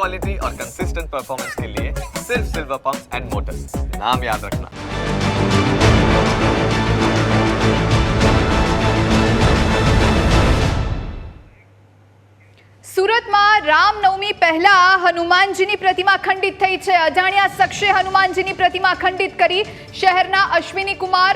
Quality और consistent performance के लिए सिर्फ सिल्वर पंप्स एंड मोटर्स नाम याद रखना સુરતમાં રામનવમી પહેલા હનુમાનજીની પ્રતિમા ખંડિત થઈ છે અજાણ્યા શખ્સે હનુમાનજીની પ્રતિમા ખંડિત કરી શહેરના અશ્વિની કુમાર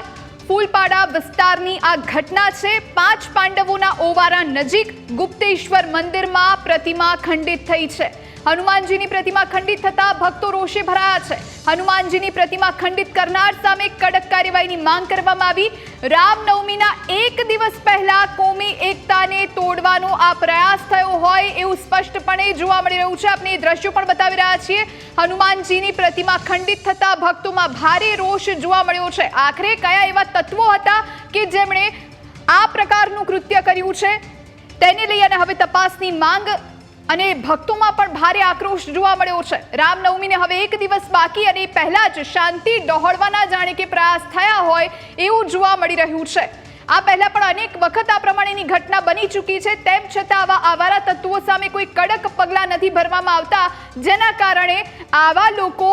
ફૂલપાડા વિસ્તારની આ ઘટના છે પાંચ પાંડવોના ઓવારા નજીક ગુપ્તેશ્વર મંદિરમાં પ્રતિમા ખંડિત થઈ છે હનુમાનજીની પ્રતિમા ખંડિત થતા ભક્તો રોષે ભરાયા છે. હનુમાનજીની પ્રતિમા ખંડિત કરનાર સામે કડક કાર્યવાહીની માંગ કરવામાં આવી. રામનવમીના એક દિવસ પહેલા કોમી એકતાને તોડવાનો આ પ્રયાસ થયો હોય એવું સ્પષ્ટપણે જોવા મળી રહ્યું છે. આપણે એ દ્રશ્યો પણ બતાવી રહ્યા છીએ. હનુમાનજીની પ્રતિમા ખંડિત થતા ભક્તોમાં ભારે રોષ જોવા મળ્યો છે. આખરે કયા એવા તત્વો હતા કે જેમણે આ પ્રકારનું કૃત્ય કર્યું છે? તેને લઈ અને હવે તપાસની માંગ અને ભક્તોમાં પણ ભારે આક્રોશ જોવા મળ્યો છે. રામનવમીને હવે એક દિવસ બાકી અને પહેલા જ શાંતિ ડહોળવાના જાણે કે પ્રયાસ થયા હોય એવું જોવા મળી રહ્યું છે. આ પહેલા પણ અનેક વખત આ પ્રમાણેની ઘટના બની ચૂકી છે. તેમ છતાં આવા આવારા તત્વો સામે કોઈ કડક પગલાં નથી ભરવામાં આવતા, જેના કારણે આવા લોકો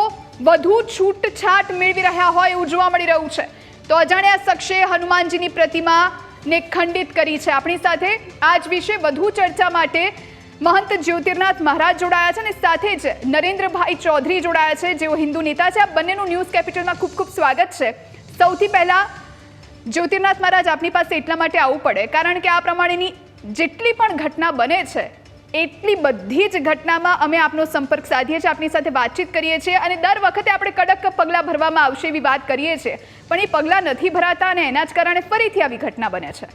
વધુ છૂટછાટ મેળવી રહ્યા હોય એવું જોવા મળી રહ્યું છે. તો અજાણ્યા શખ્સે હનુમાનજીની પ્રતિમાને ખંડિત કરી છે. આપણી સાથે આજ વિશે વધુ ચર્ચા માટે મહંત જ્યોતિર્નાથ મહારાજ જોડાયા છે અને સાથે જ નરેન્દ્રભાઈ ચૌધરી જોડાયા છે. જેઓ હિન્દુ નેતા છે. આ બંનેનું ન્યૂઝ કેપિટલમાં ખૂબ ખૂબ સ્વાગત છે. સૌથી પહેલાં જ્યોતિર્નાથ મહારાજ આપની પાસે એટલા માટે આવવું પડે, કારણ કે આ પ્રમાણેની જેટલી પણ ઘટના બને છે, એટલી બધી જ ઘટનામાં અમે આપનો સંપર્ક સાધીએ છીએ, આપની સાથે વાતચીત કરીએ છીએ અને દર વખતે આપણે કડક પગલાં ભરવામાં આવશે એવી વાત કરીએ છીએ. પણ એ પગલાં નથી ભરાતા અને એના જ કારણે ફરીથી આવી ઘટના બને છે.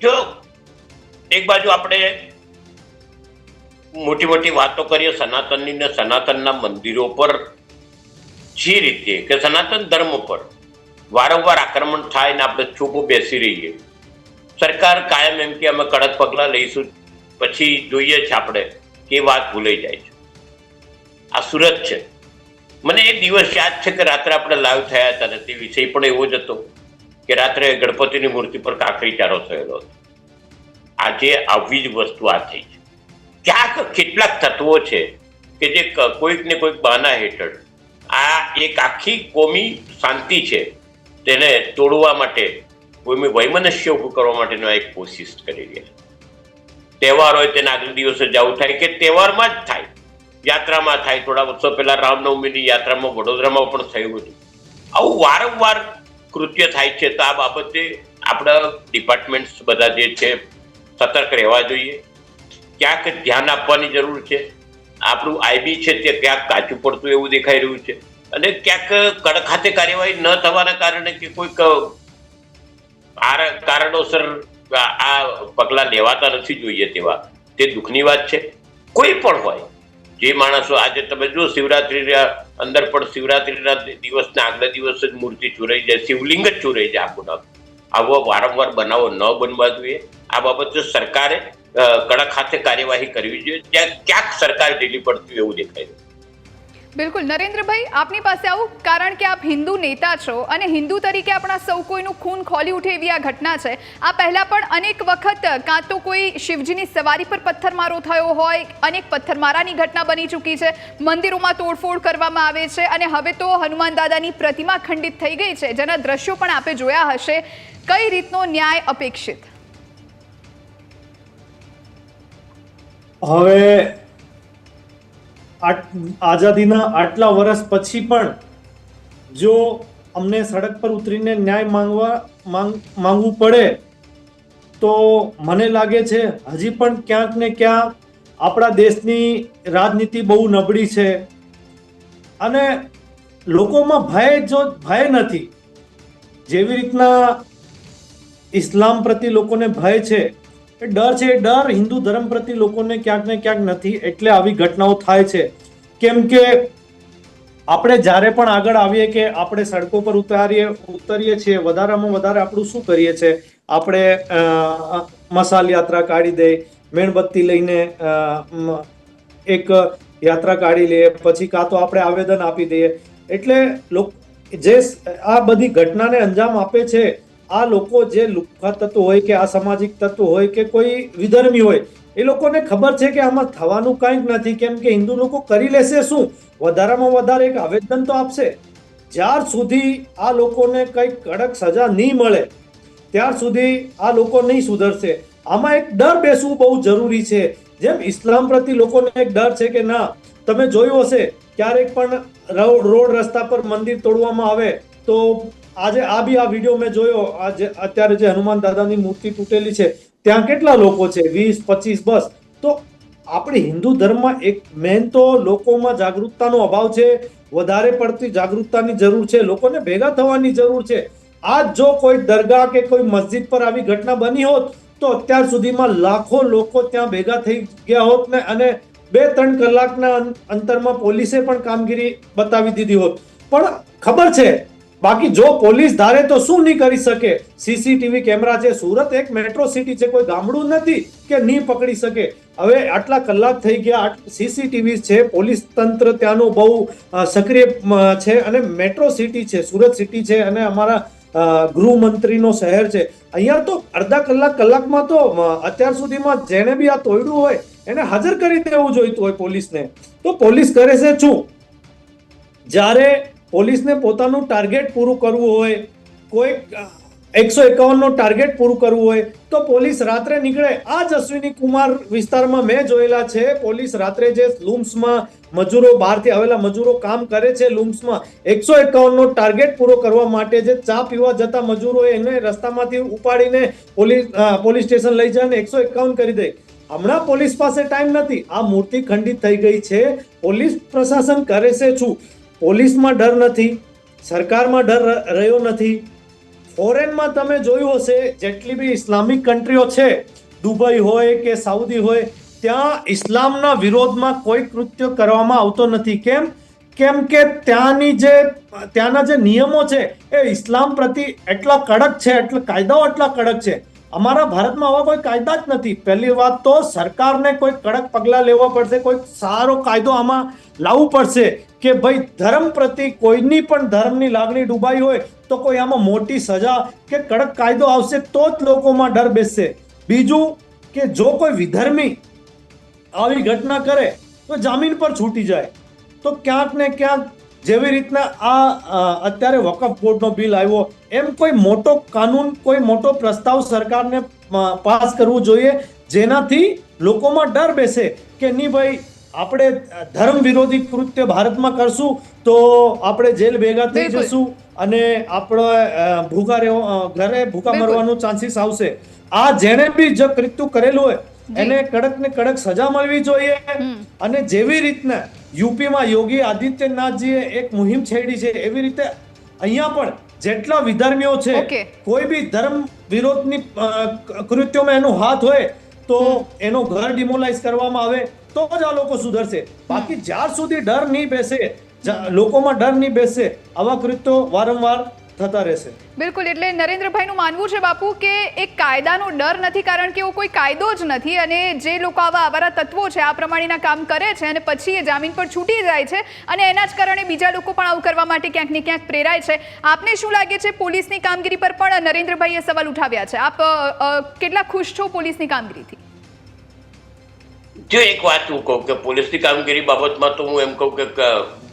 જો એક બાજુ આપણે મોટી મોટી વાતો કરીએ સનાતનની ને સનાતનના મંદિરો પર, જે રીતે કે સનાતન ધર્મ પર વારંવાર આક્રમણ થાય ને આપણે ચૂપો બેસી રહીએ. સરકાર કાયમ એમ કે અમે કડક પગલાં લઈશું, પછી જોઈએ છે આપણે કે વાત ભૂલાઈ જાય છે. આ સુરત છે. મને એ દિવસ યાદ છે કે રાત્રે આપણે લાઈવ થયા હતા ને તે વિષય પણ એવો જ હતો કે રાત્રે ગણપતિની મૂર્તિ પર કાંકરી ચારો થયેલો હતો. આજે આવી જ વસ્તુ આ થઈ છે. ક્યાંક કેટલાક તત્વો છે કે જે કોઈક ને કોઈક બહાના હેઠળ આ એક આખી કોમી શાંતિ છે તેને તોડવા માટે કોમી વૈમનસ્ય ઊભું કરવા માટેનો એક કોશિશ કરી રહ્યા તહેવાર હોય તેના આગલા દિવસે જવું થાય કે તહેવારમાં જ થાય. યાત્રામાં થાય, થોડા વર્ષો પહેલા રામનવમીની યાત્રામાં, વડોદરામાં પણ થયું હતું. આવું વારંવાર કૃત્ય થાય છે તો આ બાબતે આપણા ડિપાર્ટમેન્ટ્સ બધા જે છે સતર્ક રહેવા જોઈએ. ક્યાંક ધ્યાન આપવાની જરૂર છે. આપણું આઈબી છે તે ક્યાંક કાચું પડતું એવું દેખાઈ રહ્યું છે. અને ક્યાંક કડક ખાતે કાર્યવાહી ન થવાના કારણે કે કોઈક કારણોસર આ પગલાં લેવાતા નથી જોઈએ તેવા. તે દુઃખની વાત છે. કોઈ પણ હોય, જે માણસો આજે તમે જો શિવરાત્રિના અંદર પણ શિવરાત્રીના દિવસના આગલા દિવસ જ મૂર્તિ ચોરાઈ જાય, શિવલિંગ જ ચોરાઈ જાય આખું નામ. આવો વારંવાર બનાવો ન બનવા જોઈએ. આ બાબતે સરકારે કડક હાથે કાર્યવાહી કરવી જોઈએ, ત્યાં ક્યાંક સરકાર ઢીલી પડતી એવું દેખાય છે. બિલકુલ. નરેન્દ્રભાઈ, આપની પાસે આવું કારણ કે આપ હિન્દુ નેતા છો અને હિન્દુ તરીકે આપણા સૌ કોઈનું ખૂન ખોલી ઉઠે એવી આ ઘટના છે. આ પહેલાં પણ અનેક વખત કાં તો કોઈ શિવજીની સવારી પર પથ્થરમારો થયો હોય, અનેક પથ્થરમારાની ઘટના બની ચૂકી છે. મંદિરોમાં તોડફોડ કરવામાં આવે છે અને હવે તો હનુમાન દાદાની પ્રતિમા ખંડિત થઈ ગઈ છે. જેના દ્રશ્યો પણ આપે જોયા હશે. કઈ રીતનો ન્યાય અપેક્ષિત? હવે આઝાદીના આટલા વર્ષ પછી પણ જો અમને સડક પર ઉતરીને ન્યાય માંગવા, માંગ, માંગવું પડે, તો મને લાગે છે હજી પણ ક્યાંક ને ક્યાંક આપણા દેશની રાજનીતિ બહુ નબળી છે. અને લોકોમાં ભય જો, ભય નથી. જેવી રીતના ઇસ્લામ પ્રતિ લોકોને ભય છે એ ડર છે ડર હિન્દુ ધર્મ પ્રતિ લોકોને ક્યાંક ને ક્યાંક નથી, એટલે આવી ઘટનાઓ થાય છે. કેમ કે આપણે જ્યારે પણ આગળ આવીએ કે આપણે સડકો પર ઉતારીએ, ઉતરીએ છીએ, વધારામાં વધારે આપણું શું કરીએ છીએ? આપણે મસાલ યાત્રા કાઢી દઈએ મીણબત્તી લઈને એક યાત્રા કાઢી લઈએ પછી કાં તો આપણે આવેદન આપી દઈએ. એટલે જે આ બધી ઘટનાને અંજામ આપે છે આ લોકો જે લુખ્ખા તત્વ હોય કે અસામાજિક તત્વ હોય કે કોઈ વિધર્મી હોય, એ લોકોને ખબર છે કે આમાં થવાનું કંઈક નથી. કેમ કે હિન્દુ લોકો કરી લેશે શું? વધારામાં વધારે એક આવેદન તો આપશે. જ્યાર સુધી આ લોકોને કંઈક કડક સજા નહીં મળે, ત્યાર સુધી આ લોકો નહીં સુધરશે. આમાં એક ડર બેસવું બહુ જરૂરી છે. જેમ ઇસ્લામ પ્રતિ લોકોને એક ડર છે કે ના, તમે જોયું હશે, ક્યારેક પણ રોડ રસ્તા પર મંદિર તોડવામાં આવે, તો આજે આ બી આ વીડિયો મેં જોયો. આજે અત્યારે જે હનુમાન દાદાની મૂર્તિ તૂટેલી છે, ત્યાં કેટલા લોકો છે? વીસ, પચીસ, બસ. તો આપણે હિન્દુ ધર્મમાં એક મેન તો લોકોમાં જાગૃતતાનો અભાવ છે, વધારે પડતી જાગૃતતાની જરૂર છે, લોકોને ભેગા થવાની જરૂર છે. આજ જો કોઈ દરગાહ કે કોઈ મસ્જિદ પર આવી ઘટના બની હોત, તો અત્યાર સુધીમાં લાખો લોકો ત્યાં ભેગા થઈ ગયા હોત ને અને બે ત્રણ કલાકના અંતરમાં પોલીસે પણ કામગીરી બતાવી દીધી હોત. પણ ખબર છે બાકી જો પોલીસ ધારે તો શું નહીં કરી શકે? સીસીટીવી કેમેરા છે, સુરત એક મેટ્રો સિટી છે, કોઈ ગામડું નથી કે નહીં પકડી શકે? હવે આટલા કલાક થઈ ગયા સીસીટીવી છે, પોલીસ તંત્ર ત્યાંનું બહુ સક્રિય છે અને મેટ્રો સિટી છે, સુરત સિટી છે અને અમારા ગૃહમંત્રીનો શહેર છે. અહીંયા તો અડધા કલાક કલાકમાં તો અત્યાર સુધીમાં જેણે બી આ તોડ્યું હોય, એને હાજર કરી દેવું જોઈતું હોય પોલીસને. તો પોલીસ કરે છે શું? જ્યારે પોલીસને પોતાનું ટાર્ગેટ પૂરું કરવું હોય કોઈક એકસો એકાવનનો ટાર્ગેટ પૂરું કરવું હોય, તો પોલીસ રાત્રે નીકળે. આ જ અશ્વિની કુમાર વિસ્તારમાં મેં જોયેલા છે, પોલીસ રાત્રે જે લૂમ્સમાં મજૂરો, બહારથી આવેલા મજૂરો કામ કરે છે લૂમ્સમાં, એકસો એકાવનનો ટાર્ગેટ પૂરો કરવા માટે જે ચા પીવા જતા મજૂરો એને રસ્તામાંથી ઉપાડીને પોલીસ પોલીસ સ્ટેશન લઈ જાય અને એકસો એકાવન કરી દે. હમણાં પોલીસ પાસે ટાઈમ નથી. આ મૂર્તિ ખંડિત થઈ ગઈ છે. પોલીસ પ્રશાસન કરે છે શું? પોલીસમાં ડર નથી, સરકારમાં ડર રહ્યો નથી. ફોરેનમાં તમે જોયું હશે, જેટલી બી ઇસ્લામિક કન્ટ્રીઓ છે, દુબઈ હોય કે સાઉદી હોય, ત્યાં ઇસ્લામના વિરોધમાં કોઈ કૃત્ય કરવામાં આવતો નથી. કેમ? કેમ કે ત્યાંની જે, ત્યાંના જે નિયમો છે, એ ઇસ્લામ પ્રતિ એટલા કડક છે, એટલે કાયદાઓ એટલા કડક છે. અમારા ભારતમાં આવા કોઈ કાયદા જ નથી. પહેલી વાત તો સરકારને કોઈ કડક પગલાં લેવા પડશે, કોઈ સારો કાયદો આમાં લાવવું પડશે. કે ભાઈ ધર્મ પ્રતિ કોઈની પણ ધર્મની લાગણી ડૂબાઈ હોય તો કોઈ આમાં મોટી સજા કે કડક કાયદો આવશે તો જ લોકોમાં ડર બેસશે. બીજું કે જો કોઈ વિધર્મી આવી ઘટના કરે તો જામીન પર છૂટી જાય. તો ક્યાંક ને ક્યાંક જેવી રીતના આ અત્યારે વકફ બોર્ડનો બિલ આવ્યો, એમ કોઈ મોટો કાનૂન, કોઈ મોટો પ્રસ્તાવ સરકારને પાસ કરવું જોઈએ જેનાથી લોકોમાં ડર બેસે કે નહીં ભાઈ આપણે ધર્મ વિરોધી કૃત્ય ભારતમાં કરશું તો આપણે જેલ ભેગા થઈ. જશું અને આપણે ભૂખા રહેવા ઘરે ભૂખા મરવાનો મરવાનું ચાન્સીસ આવશે. આ જેણે બી જો કૃત્યુ કરેલું હોય એને કડક ને કડક સજા મળવી જોઈએ. અને જેવી રીતના યુપીમાં યોગી આદિત્યનાથજીએ એક મુહિમ છેડી છે એવી રીતે અહીંયા પણ જેટલા વિધર્મીઓ છે કોઈ બી ધર્મ વિરોધની કૃત્યોમાં એનો હાથ હોય તો એનો ઘર ડિમોલાઇઝ કરવામાં આવે. તો જ આ લોકો સુધરશે. બાકી જ્યાર સુધી ડર નહીં બેસે લોકોમાં ડર નહીં બેસે, આવા કૃત્યો વારંવાર થતા રહેશે. બિલકુલ, એટલે નરેન્દ્રભાઈનું માનવું છે બાપુ કે એક કાયદાનો ડર નથી કારણ કે એવો કોઈ કાયદો જ નથી અને જે લોકો આવા આવારા તત્વો છે, આ પ્રમાણેના કામ કરે છે અને પછી એ જામીન પર છૂટી જાય છે અને એના જ કારણે બીજા લોકો પણ આવું કરવા માટે ક્યાંક ને ક્યાંક પ્રેરાય છે. આપને શું લાગે છે, પોલીસની કામગીરી પર પણ નરેન્દ્રભાઈએ સવાલ ઉઠાવ્યા છે? આપ કેટલા ખુશ છો પોલીસની કામગીરીથી? જો એક વાત હું કહું કે પોલીસની કામગીરી બાબતમાં તો હું એમ કહું કે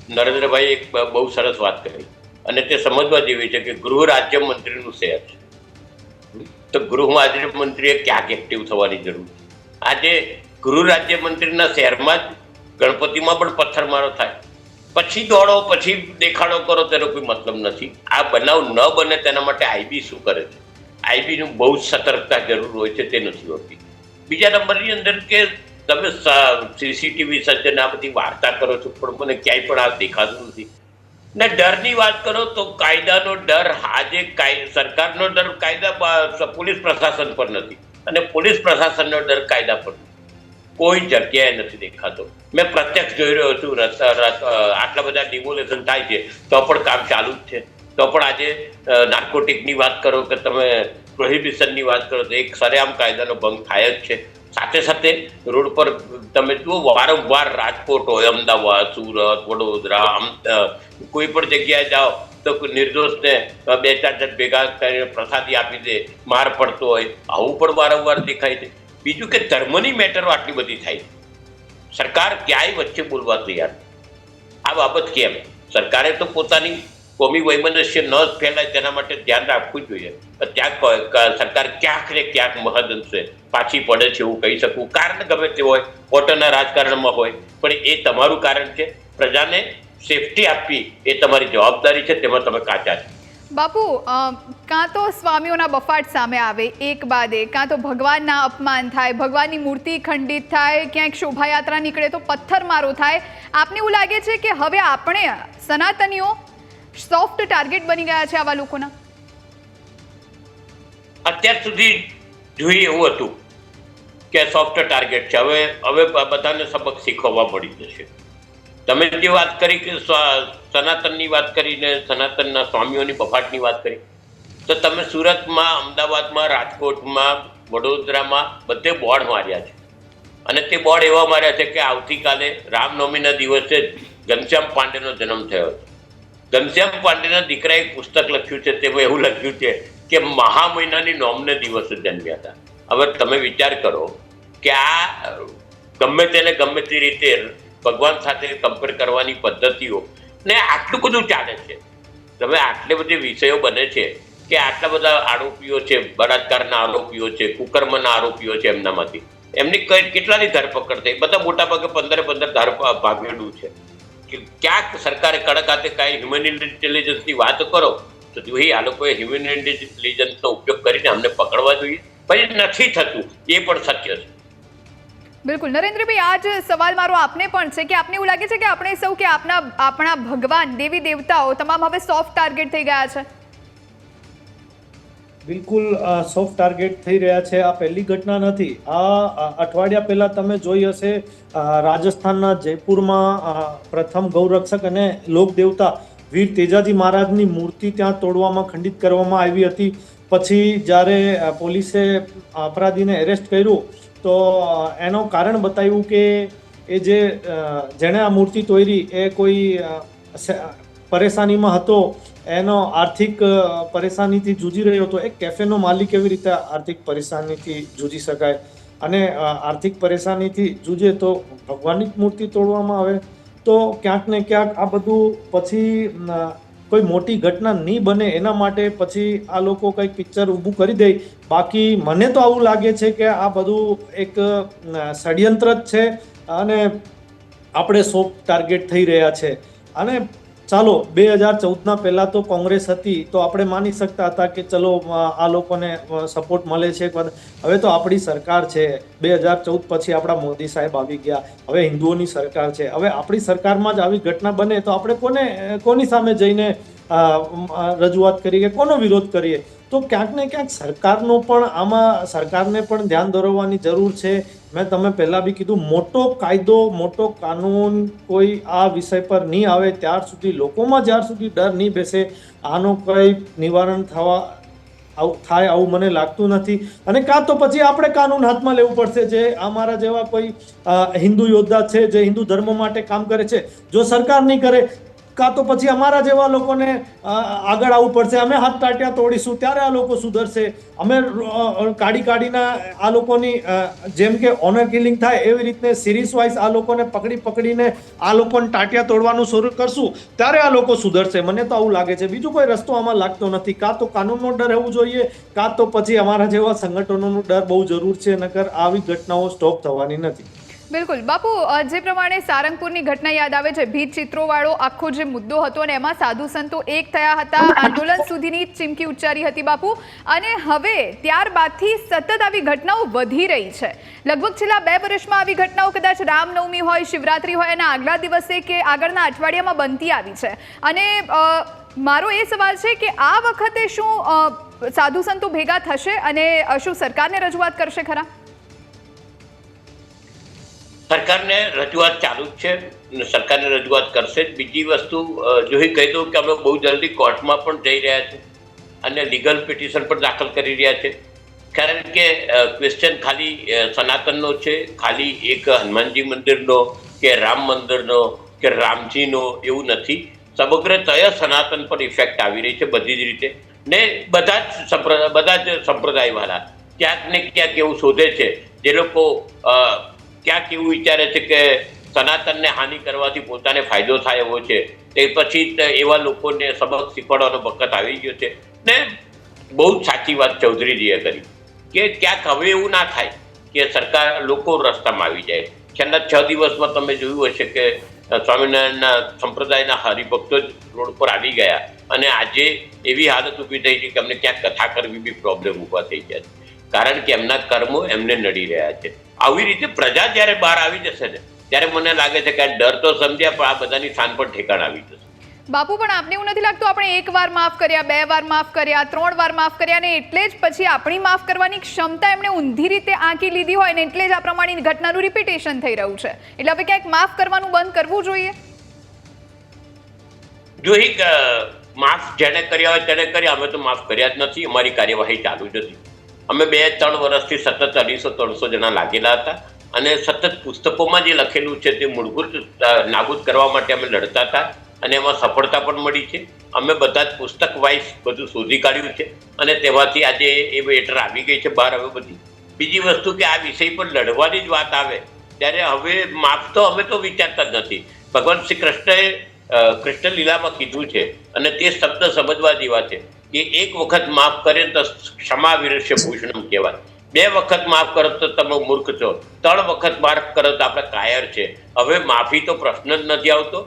નરેન્દ્રભાઈ એક બહુ સરસ વાત કરી. અને તે સમજવા જેવી છે કે ગૃહ રાજ્ય મંત્રીનું શહેર છે. તો ગૃહ રાજ્યમંત્રીએ ક્યાંક એક્ટિવ થવાની જરૂર છે? આજે ગૃહ રાજ્ય મંત્રીના શહેરમાં જ ગણપતિમાં પણ પથ્થરમારો થાય. પછી દોડો, પછી દેખાડો કરો, તેનો કોઈ મતલબ નથી. આ બનાવ ન બને તેના માટે આઈબી શું કરે છે? આઈબીનું બહુ જ સતર્કતા જરૂર હોય છે, તે નથી હોતી. બીજા નંબરની અંદર કે તમે સીસીટીવી સજ્જન આ બધી વાર્તા કરો છો, પણ મને ક્યાંય પણ આ દેખાતું નથી. ને ડરની વાત કરો તો કાયદાનો ડર આજે સરકારનો ડર કાયદા પોલીસ પ્રશાસન પર નથી. અને પોલીસ પ્રશાસનનો ડર કાયદા પર કોઈ જગ્યાએ નથી દેખાતો. મેં પ્રત્યક્ષ જોઈ રહ્યો છું આટલા બધા ડિમોલેશન થાય છે, તો પણ કામ ચાલુ જ છે. તો પણ આજે નાર્કોટિકની વાત કરો કે તમે પ્રોહિબિશનની વાત કરો તો એક સરેઆમ કાયદાનો ભંગ થાય જ છે. સાથે સાથે રોડ પર તમે જુઓ, વારંવાર રાજકોટ હોય, અમદાવાદ, સુરત, વડોદરા, આમ કોઈ પણ જગ્યાએ જાઓ તો નિર્દોષને બે ચાર જણ ભેગા કરીને પ્રસાદી આપી દે, માર પડતો હોય, આવું પણ વારંવાર દેખાય છે. બીજું કે ધર્મની મેટરો આટલી બધી થાય સરકાર ક્યાંય વચ્ચે બોલવા તૈયાર આ બાબત કેમ? સરકારે તો પોતાની કોમી વૈમનસ્ય ન ફેલાય તેના માટે ધ્યાન રાખવું જોઈએ. ત્યાં સરકાર ક્યાંક ને ક્યાંક મહદઅંશે પાછી પડે છે એવું કહી શકું. કારણ ગમે તે હોય, પોતાના રાજકારણમાં હોય, પણ એ તમારું કારણ છે. પ્રજાને સેફટી આપવી એ તમારી જવાબદારી છે, તેમાં તમે કાચા છો. બાપુ કાં તો સ્વામીઓના બફાટ સામે આવે, એક બાદ એક કાં તો ભગવાનના અપમાન થાય, ભગવાનની મૂર્તિ ખંડિત થાય, ક્યાંક શોભાયાત્રા નીકળે તો પથ્થરમારો થાય. આપને એવું લાગે છે કે હવે આપણે સનાતનીઓ સોફ્ટ ટાર્ગેટ બની ગયા છે આવા લોકોના? અત્યાર સુધી જોઈએ એવું હતું કે સોફ્ટ ટાર્ગેટ છે. હવે હવે બધાને સબક શીખવવા મળી જશે. તમે જે વાત કરી કે સનાતનની વાત કરીને સનાતનના સ્વામીઓની બફાટની વાત કરી, તો તમે સુરતમાં, અમદાવાદમાં, રાજકોટમાં, વડોદરામાં બધે બોર્ડ માર્યા છે. અને તે બોર્ડ એવા માર્યા છે કે આવતીકાલે રામનવમીના દિવસે ઘનશ્યામ પાંડેનો જન્મ થયો હતો. ઘનશ્યામ પાંડેના દીકરાએ એક પુસ્તક લખ્યું છે તેમાં એવું લખ્યું છે કે મહા મહિનાની નોમને દિવસે જન્મ્યા હતા. હવે તમે વિચાર કરો કે આ ગમે તેને ગમે તે રીતે ભગવાન સાથે કમ્પેર કરવાની પદ્ધતિઓ ને આટલું બધું ચાલે છે. તમે આટલે બધી વિષયો બને છે કે આટલા બધા આરોપીઓ છે, બળાત્કારના આરોપીઓ છે, કુકર્મના આરોપીઓ છે એમનામાંથી. એમની કેટલાની ધરપકડ થઈ? બધા મોટા ભાગે પંદરે પંદર ધાર ભાગેલું છે. કે ક્યાંક સરકારે કડક હાથે કાંઈ હ્યુમન ઇન્ટેલિજન્સની વાત કરો, તો જોઈએ આ લોકોએ હ્યુમન ઇન્ટેલિજન્સનો ઉપયોગ કરીને અમને પકડવા જોઈએ. પછી નથી થતું, એ પણ સત્ય છે. બિલકુલ. નરેન્દ્રભાઈ આ જ સવાલ મારો આપને પણ છે કે આપને એવું લાગે છે કે આપણે સૌ કે આપના, આપણા ભગવાન દેવી દેવતાઓ તમામ હવે સોફ્ટ ટાર્ગેટ થઈ ગયા છે? બિલકુલ સોફ્ટ ટાર્ગેટ થઈ રહ્યા છે. આ પહેલી ઘટના નથી. આ અઠવાડિયા પહેલા તમે જોઈ હશે રાજસ્થાનના જયપુરમાં પ્રથમ ગૌરક્ષક અને લોકદેવતા વીર તેજાજી મહારાજની મૂર્તિ ત્યાં તોડવામાં ખંડિત કરવામાં આવી હતી. પછી જ્યારે પોલીસે અપરાધીને એરેસ્ટ કર્યું, તો એનો કારણ બતાવ્યું કે એ જે જેણે આ મૂર્તિ તોડી, એ કોઈ પરેશાનીમાં હતો. એનો આર્થિક પરેશાનીથી જૂજી રહ્યો હતો એક કેફેનો માલિક એવી રીતે આર્થિક પરેશાનીથી જૂજી શકાય? અને આર્થિક પરેશાનીથી જૂજે તો ભગવાનની મૂર્તિ તોડવામાં આવે. તો ક્યાંક ને ક્યાંક આ બધું પછી કોઈ મોટી ઘટના નહીં બને એના માટે પછી આ લોકો કંઈક પિક્ચર ઊભું કરી દે. બાકી મને તો આવું લાગે છે કે આ બધું એક ષડયંત્ર જ છે અને આપણે સોફ્ટ ટાર્ગેટ થઈ રહ્યા છે. અને ચાલો, બે હજાર ચૌદના પહેલાં તો કોંગ્રેસ હતી, તો આપણે માની શકતા હતા કે ચલો આ લોકોને સપોર્ટ મળે છે હવે તો આપણી સરકાર છે. બે હજાર ચૌદ પછી આપણા મોદી સાહેબ આવી ગયા. હવે હિન્દુઓની સરકાર છે. હવે આપણી સરકારમાં જ આવી ઘટના બને તો આપણે કોને કોની સામે જઈને રજૂઆત કરીએ કોનો વિરોધ કરીએ? તો ક્યાંક ને ક્યાંક સરકારનો પણ આમાં સરકારને પણ ધ્યાન દોરવવાની જરૂર છે. મેં તમે પહેલાં બી કીધું, મોટો કાયદો, મોટો કાનૂન કોઈ આ વિષય પર નહીં આવે ત્યાર સુધી, લોકોમાં જ્યાર સુધી ડર નહીં બેસે, આનો કંઈ નિવારણ થવા, આવું, થાય આવું મને લાગતું નથી. અને કાં તો પછી આપણે કાનૂન હાથમાં લેવું પડશે જે અમારા જેવા કોઈ હિન્દુ યોદ્ધા છે, જે હિન્દુ ધર્મ માટે કામ કરે છે. જો સરકાર નહીં કરે કાં તો પછી અમારા જેવા લોકોને આગળ આવવું પડશે. અમે હાથ ટાટિયા તોડીશું, ત્યારે આ લોકો સુધરશે. અમે કાઢી કાઢીના આ લોકોની જેમ કે ઓનર કિલિંગ થાય એવી રીતે સિરીઝ વાઇઝ આ લોકોને પકડી પકડીને આ લોકોને ટાટિયા તોડવાનું શરૂ કરશું, ત્યારે આ લોકો સુધરશે. મને તો આવું લાગે છે. બીજું કોઈ રસ્તો આમાં લાગતો નથી. કાં તો કાનૂનનો ડર હોવું જોઈએ, કાં તો પછી અમારા જેવા સંગઠનોનો ડર બહુ જરૂર છે, નકર આવી ઘટનાઓ સ્ટોપ થવાની નથી. બિલકુલ. બાપુ જે પ્રમાણે સારંગપુરની ઘટના યાદ આવે છે ભીત ચિત્રોવાળો આખો જે મુદ્દો હતો અને એમાં સાધુ સંતો એક થયા હતા આંદોલન સુધીની ચીમકી ઉચ્ચારી હતી બાપુ. અને હવે ત્યારબાદથી સતત આવી ઘટનાઓ વધી રહી છે. લગભગ છેલ્લા બે વર્ષમાં આવી ઘટનાઓ કદાચ રામનવમી હોય શિવરાત્રી હોય એના આગલા દિવસે કે આગળના અઠવાડિયામાં બનતી આવી છે. અને મારો એ સવાલ છે કે આ વખતે શું સાધુ સંતો ભેગા થશે અને શું સરકારને રજૂઆત કરશે ખરા? સરકારને રજૂઆત ચાલુ જ છે સરકારને રજૂઆત કરશે જ. બીજી વસ્તુ જોઈ કહી દઉં કે અમે બહુ જલ્દી કોર્ટમાં પણ જઈ રહ્યા છે અને લીગલ પિટિશન પણ દાખલ કરી રહ્યા છે કારણ કે ક્વેશ્ચન ખાલી સનાતનનો છે, ખાલી એક હનુમાનજી મંદિરનો કે રામ મંદિરનો કે રામજીનો એવું નથી. સમગ્ર તય સનાતન પર ઇફેક્ટ આવી રહી છે બધી જ રીતે. ને બધા જ સંપ્રદાય બધા જ સંપ્રદાયવાળા ક્યાંક ને ક્યાંક એવું શોધે છે. જે લોકો ક્યાંક એવું વિચારે છે કે સનાતનને હાનિ કરવાથી પોતાને ફાયદો થાય એવો છે. તે પછી એવા લોકોને સબક શીખવાડવાનો વખત આવી ગયો છે. ને બહુ જ સાચી વાત ચૌધરીજીએ કરી કે ક્યાંક હવે એવું ના થાય કે સરકાર લોકો રસ્તામાં આવી જાય. છેલ્લા છ દિવસમાં તમે જોયું હશે કે સ્વામિનારાયણના સંપ્રદાયના હરિભક્તો જ રોડ પર આવી ગયા. અને આજે એવી હાલત ઊભી થઈ છે કે અમને ક્યાંક કથા કરવી બી પ્રોબ્લેમ ઊભા થઈ ગયા છે. કારણ કે એમના કર્મો એમને નડી રહ્યા છે. આવી રીતે પ્રજા જ્યારે બહાર આવી જશે ને ત્યારે મને લાગે છે કે ડર તો સમજ્યા પણ આ બધાની સ્થાન પર ઠેકાણ આવી જશે. બાપુ પણ આપને એવું નથી લાગતું આપણે એક વાર માફ કર્યા બે વાર માફ કર્યા ત્રણ વાર માફ કર્યા ને એટલે જ પછી આપણી માફ કરવાની ક્ષમતા એમણે ઊંધી રીતે આંકી લીધી હોય ને એટલે જ આ પ્રમાણેની ઘટનાનું રિપીટેશન થઈ રહ્યું છે. એટલે હવે ક્યાંક માફ કરવાનું બંધ કરવું જોઈએ? જો એક માફ જેને કર્યા હોય તેને કર્યા અમે તો માફ કર્યા જ નથી અમારી કાર્યવાહી ચાલુ જ હતી. અમે બે ત્રણ વર્ષથી સતત અઢીસો, ત્રણસો જણા લાગેલા હતા અને સતત પુસ્તકોમાં જે લખેલું છે તે મૂળભૂત નાબૂદ કરવા માટે અમે લડતા હતા અને એમાં સફળતા પણ મળી છે. અમે બધા જ પુસ્તક વાઇઝ બધું શોધી કાઢ્યું છે અને તેમાંથી આજે એ વેટર આવી ગઈ છે બહાર હવે બધી. બીજી વસ્તુ કે આ વિષય પર લડવાની જ વાત આવે, ત્યારે હવે માફ તો અમે તો વિચારતા જ નથી. ભગવાન શ્રી કૃષ્ણએ કૃષ્ણ લીલામાં કીધું છે અને તે શબ્દ સમજવા જેવા છે. કે એક વખત માફ કરે તો ક્ષમા વિરસ્ય ભૂષણમ કહેવાય. બે વખત માફ કરો તો તમે મૂર્ખ છો. ત્રણ વખત માફ કરો તો આપણે કાયર છે. હવે માફી તો પ્રશ્ન જ નથી આવતો.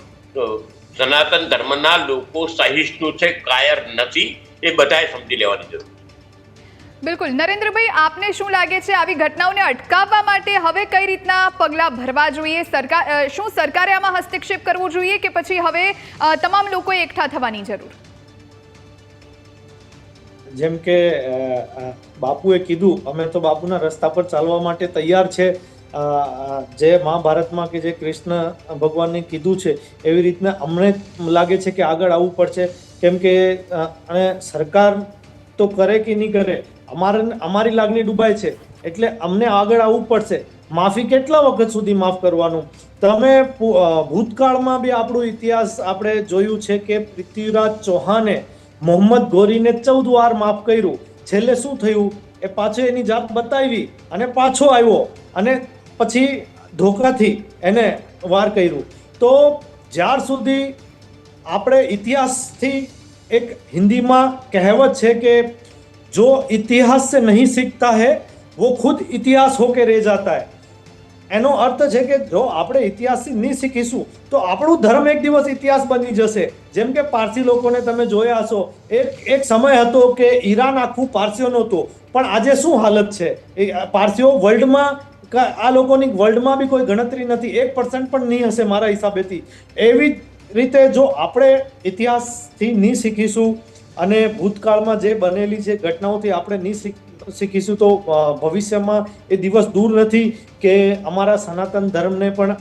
સનાતન ધર્મના લોકો સહિષ્ણુ છે, કાયર નથી, એ બધાએ સમજી લેવાની જરૂર. બિલકુલ. નરેન્દ્રભાઈ, આપને શું લાગે છે આવી ઘટનાઓને અટકાવવા માટે હવે કઈ રીતના પગલાં ભરવા જોઈએ? સરકાર શું સરકારે આમાં હસ્તક્ષેપ કરવો જોઈએ કે પછી હવે તમામ લોકોએ એકઠા થવાની જરૂર? જેમ કે બાપુએ કીધું, અમે તો બાપુના રસ્તા પર ચાલવા માટે તૈયાર છે. જે મહાભારતમાં કે જે કૃષ્ણ ભગવાનને કીધું છે, એવી રીતના અમને લાગે છે કે આગળ આવવું પડશે. કેમ કે અને સરકાર તો કરે કે નહીં કરે, અમારે, અમારી લાગણી ડૂબાય છે. એટલે અમને આગળ આવવું પડશે. માફી કેટલા વખત સુધી માફ કરવાનું? તમે ભૂતકાળમાં બી આપણું ઇતિહાસ આપણે જોયું છે કે પૃથ્વીરાજ ચૌહાણે મોહમ્મદ ગોરીને ચૌદ વાર માફ કર્યું. છેલ્લે શું થયું? એ પાછો એની જાત બતાવી અને પાછો આવ્યો અને પછી ધોકાથી એને વાર કર્યું. તો જ્યાર સુધી આપણે ઇતિહાસથી એક હિન્દીમાં કહેવત છે કે જો ઇતિહાસ સે નહીં શીખતા હૈ, વો ખુદ ઇતિહાસ હોકે રહી જાતા હૈ. એનો અર્થ છે કે જો આપણે ઇતિહાસથી નહીં શીખીશું, તો આપણું ધર્મ એક દિવસ ઇતિહાસ બની જશે. જેમ કે પારસી લોકોને તમે જોયા હશો, એક એક સમય હતો કે ઈરાન આખું પારસીઓનું હતું પણ આજે શું હાલત છે? એ પારસીઓ વર્લ્ડમાં આ લોકોની વર્લ્ડમાં બી કોઈ ગણતરી નથી, એક પર્સન્ટ પણ નહીં હશે મારા હિસાબેથી. એવી રીતે જો આપણે ઇતિહાસથી નહીં શીખીશું, અને ભૂતકાળમાં જે બનેલી જે ઘટનાઓથી આપણે નહીં શીખ શીખીશું તો ભવિષ્યમાં એ દિવસ દૂર નથી કે અમારા સનાતન ધર્મને પણ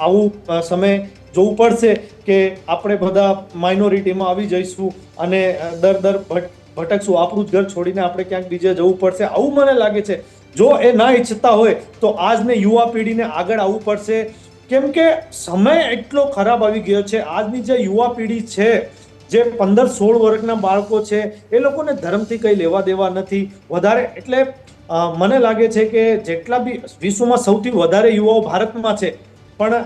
આવું સમય જોવું પડશે કે આપણે બધા માઇનોરિટીમાં આવી જઈશું અને દર દર ભટ- ભટકશું. આપણું જ ઘર છોડીને આપણે ક્યાંક બીજે જવું પડશે. આવું મને લાગે છે. જો એ ના ઈચ્છતા હોય, તો આજને યુવા પેઢીને આગળ આવવું પડશે. કેમ કે સમય એટલો ખરાબ આવી ગયો છે. આજની જે યુવા પેઢી છે જે પંદર સોળ વર્ષના બાળકો છે, એ લોકોને ધર્મથી કંઈ લેવા દેવા નથી. વધારે એટલે મને લાગે છે કે જેટલા બી વિશ્વમાં સૌથી વધારે યુવાઓ ભારતમાં છે, પણ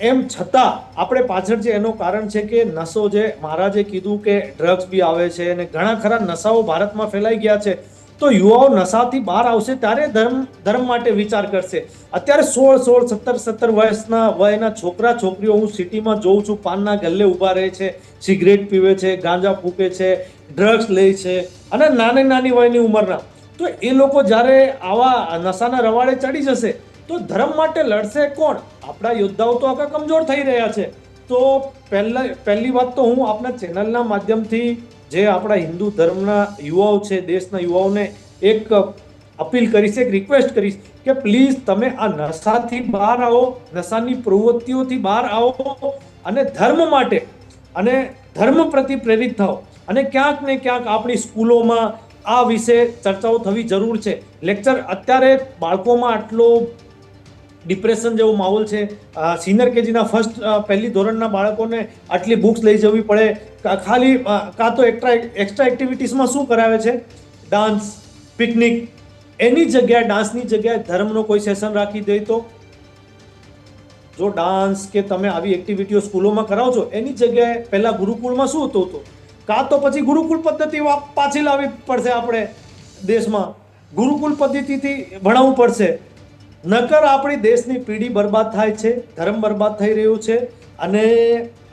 એમ છતાં આપણે પાછળ જે એનું કારણ છે કે નશો જે મહારાજે કીધું કે ડ્રગ્સ બી આવે છે અને ઘણા ખરા નશાઓ ભારતમાં ફેલાઈ ગયા છે તો યુવાઓ નશાથી બહાર આવશે ત્યારે ધર્મ ધર્મ માટે વિચાર કરશે. અત્યારે સોળ સોળ, સત્તર સત્તર વર્ષના વયના છોકરા, છોકરીઓ હું સિટીમાં જોઉં છું, પાનના ગલ્લે ઊભા રહે છે, સિગરેટ પીવે છે, ગાંજા ફૂંકે છે, ડ્રગ્સ લે છે અને નાની નાની વયની ઉંમરના. તો એ લોકો જ્યારે આવા નશાના રવાડે ચડી જશે, તો ધર્મ માટે લડશે કોણ? આપણા યોદ્ધાઓ તો આખા કમજોર થઈ રહ્યા છે. તો પહેલા પહેલી વાત તો હું આપણા ચેનલના માધ્યમથી જે આપણા હિન્દુ ધર્મના યુવાઓ છે, દેશના યુવાઓને એક અપીલ કરીશ એક રિક્વેસ્ટ કરીશ કે પ્લીઝ તમે આ નશાથી બહાર આવો, નશાની પ્રવૃત્તિઓથી બહાર આવો અને ધર્મ માટે અને ધર્મ પ્રતિ પ્રેરિત થાઓ. અને ક્યાંક ને ક્યાંક આપણી સ્કૂલોમાં આ વિશે ચર્ચાઓ થવી જરૂર છે. લેક્ચર અત્યારે બાળકોમાં આટલો ડિપ્રેશન જેવો માહોલ છે. સિનિયર કેજીના ફર્સ્ટ પહેલી ધોરણના બાળકોને આટલી બુક્સ લઈ જવી પડે. ખાલી કાં તો એક્સ્ટ્રા એક્સ્ટ્રા એક્ટિવિટીઝમાં શું કરાવે છે? ડાન્સ પિકનિક એની જગ્યાએ ડાન્સની જગ્યાએ ધર્મનો કોઈ સેશન રાખી દે તો? જો ડાન્સ કે તમે આવી એક્ટિવિટીઓ સ્કૂલોમાં કરાવો છો, એની જગ્યાએ પહેલાં ગુરુકુળમાં શું હતું હતું કાં તો પછી ગુરુકુળ પદ્ધતિ પાછી લાવવી પડશે આપણે દેશમાં. ગુરુકુળ પદ્ધતિથી ભણાવવું પડશે. નકર આપણી દેશની પીઢી બરબાદ થાય છે, ધર્મ બરબાદ થઈ રહ્યું છે અને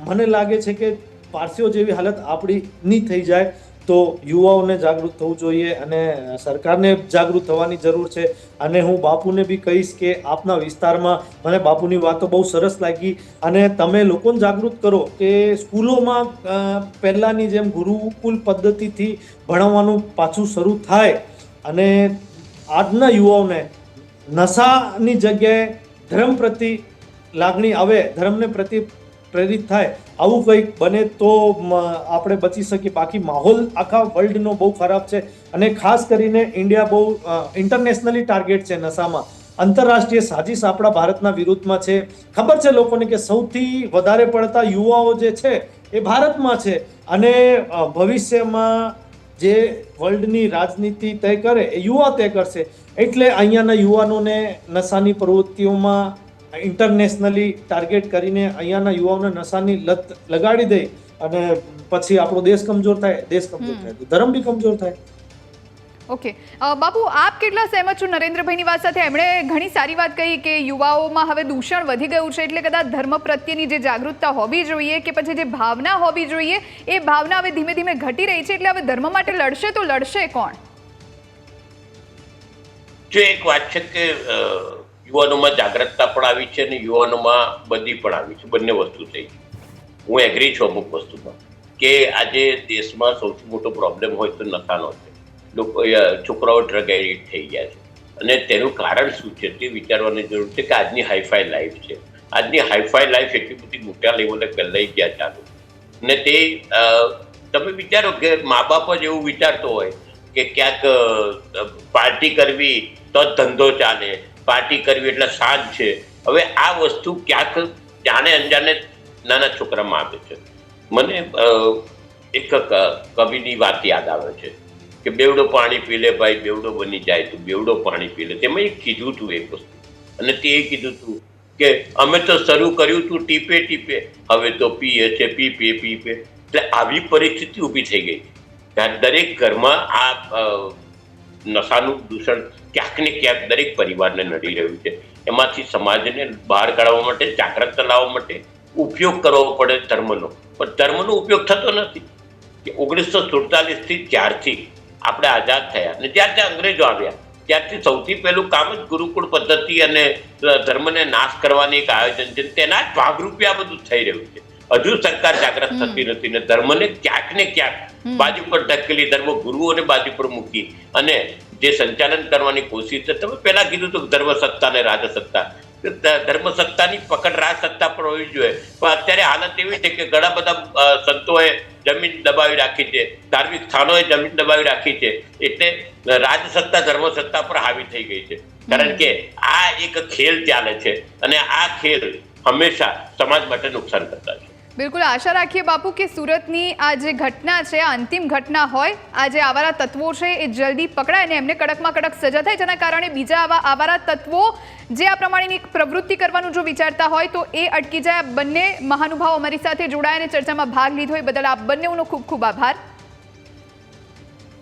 મને લાગે છે કે પારસીઓ જેવી હાલત આપણી નહીં થઈ જાય તો યુવાઓને જાગૃત થવું જોઈએ અને સરકારને જાગૃત થવાની જરૂર છે. અને હું બાપુને બી કહીશ કે આપના વિસ્તારમાં મને બાપુની વાતો બહુ સરસ લાગી અને તમે લોકોને જાગૃત કરો કે સ્કૂલોમાં પહેલાંની જેમ ગુરુકુલ પદ્ધતિથી ભણાવવાનું પાછું શરૂ થાય અને આજના યુવાઓને નશાની જગ્યાએ ધર્મ પ્રતિ લાગણી આવે, ધર્મને પ્રતિ પ્રેરિત થાય, આવું કંઈક બને તો આપણે બચી શકીએ. બાકી માહોલ આખા વર્લ્ડનો બહુ ખરાબ છે અને ખાસ કરીને ઇન્ડિયા બહુ ઇન્ટરનેશનલી ટાર્ગેટ છે નશામાં. આંતરરાષ્ટ્રીય સાજીશ આપણા ભારતના વિરુદ્ધમાં છે. ખબર છે લોકોને કે સૌથી વધારે પડતા યુવાઓ જે છે એ ભારતમાં છે અને ભવિષ્યમાં જે વર્લ્ડની રાજનીતિ તય કરે એ યુવા તય કરશે. એટલે અહીંયાના યુવાનોને નશાની પ્રવૃત્તિઓમાં ઇન્ટરનેશનલી ટાર્ગેટ કરીને અહીંયાના યુવાઓને નશાની લત લગાડી દે અને પછી આપણો દેશ કમજોર થાય દેશ કમજોર થાય. ધર્મ બી કમજોર થાય. ઓકે. બાપુ, આપ કેટલા સહેમત છો? નરેન્દ્રભાઈની વાત સાથે એમણે ઘણી સારી વાત કહી કે યુવાઓમાં હવે દૂષણ વધી ગયું છે એટલે કદાચ ધર્મ પ્રત્યેની જે જાગૃતતા હોવી જોઈએ કે પછી જે ભાવના હોવી જોઈએ, એ ભાવના હવે ધીમે ધીમે ઘટી રહી છે એટલે હવે ધર્મ માટે લડશે તો લડશે કોણ? જો એક વાત છે કે યુવાનોમાં જાગૃતતા પણ આવી છે અને યુવાનોમાં બધી પણ આવી છે, બંને વસ્તુ થઈ. હું એગ્રી છું અમુક વસ્તુમાં કે આજે દેશમાં સૌથી મોટો પ્રોબ્લેમ હોય તો નશાનો છે. લોકો છોકરાઓ ડ્રગ એડિક્ટ થઈ ગયા છે. અને તેનું કારણ શું છે તે વિચારવાની જરૂર છે કે આજની હાઈફાઈ લાઈફ છે. આજની હાઈફાઈ લાઈફ એટલી બધી મોટા લેવલે ફેલાઈ ગયા ચાલુ. ને તે તમે વિચારો કે મા બાપ જ એવું વિચારતો હોય કે ક્યાંક પાર્ટી કરવી તો ધંધો ચાલે પાર્ટી કરવી એટલે સાજ છે. હવે આ વસ્તુ ક્યાંક જાણે અંજાને નાના છોકરામાં આવે છે. મને એક કવિની વાત યાદ આવે છે. કે બેવડો પાણી પી લે ભાઈ, બેવડો બની જાય તું, બેવડો પાણી પી લે. તેમાં એ કીધું તું એક વસ્તુ. અને તે એ કીધું તું કે અમે તો શરૂ કર્યું તું ટીપે ટીપે, હવે તો પીએ છે, પી પીએ પી પીએ એટલે આવી પરિસ્થિતિ ઊભી થઈ ગઈ. ત્યાં દરેક ઘરમાં આ નશાનું દૂષણ ક્યાંક ને ક્યાંક દરેક પરિવારને નડી રહ્યું છે. એમાંથી સમાજને બહાર કાઢવા માટે, જાગૃત લાવવા માટે ઉપયોગ કરવો પડે ધર્મનો. પણ ધર્મનો ઉપયોગ થતો નથી. ઓગણીસો સુડતાલીસથી જ્યારથી આપણે આઝાદ થયા. અને જ્યારથી અંગ્રેજો આવ્યા. ત્યારથી સૌથી પહેલું કામ જ ગુરુકુળ પદ્ધતિ અને ધર્મને નાશ કરવાની એક આયોજન છે. તેના જ ભાગરૂપે આ બધું થઈ રહ્યું છે. હજુ સરકાર જાગૃત થતી નથી ને ધર્મને ક્યાંક ને ક્યાંક બાજુ પર ધકેલી ધર્મ ગુરુઓને બાજુ પર મૂકી અને જે સંચાલન કરવાની કોશિશ છે. તમે પહેલા કીધું હતું ધર્મ સત્તા ને રાજસત્તા ધ- ધર્મ સત્તાની પકડ રાજ સત્તા પર હોવી જોઈએ. પણ અત્યારે હાલત એવી છે કે ઘણા બધા સંતોએ જમીન દબાવી રાખી છે. ધાર્મિક સ્થાનોએ જમીન દબાવી રાખી છે. એટલે રાજસત્તા ધર્મ સત્તા પર હાવી થઈ ગઈ છે. કારણ કે આ એક ખેલ ચાલે છે અને આ ખેલ હંમેશા સમાજ માટે નુકસાન કરતા છે. બિલકુલ, આશા રાખીએ બાપુ કે સુરતની આ જે ઘટના છે, આ અંતિમ ઘટના હોય, આ જે આવારા તત્વો છે, એ જલ્દી પકડાય અને એમને કડકમાં કડક સજા થાય. જેના કારણે બીજા આવા આવારા તત્વો જે આ પ્રમાણેની એક પ્રવૃત્તિ કરવાનું જો વિચારતા હોય તો એ અટકી જાય. આ બંને મહાનુભાવ અમારી સાથે જોડાયા અને ચર્ચામાં ભાગ લીધો. એ બદલ આપ બંનેનો ખૂબ ખૂબ આભાર.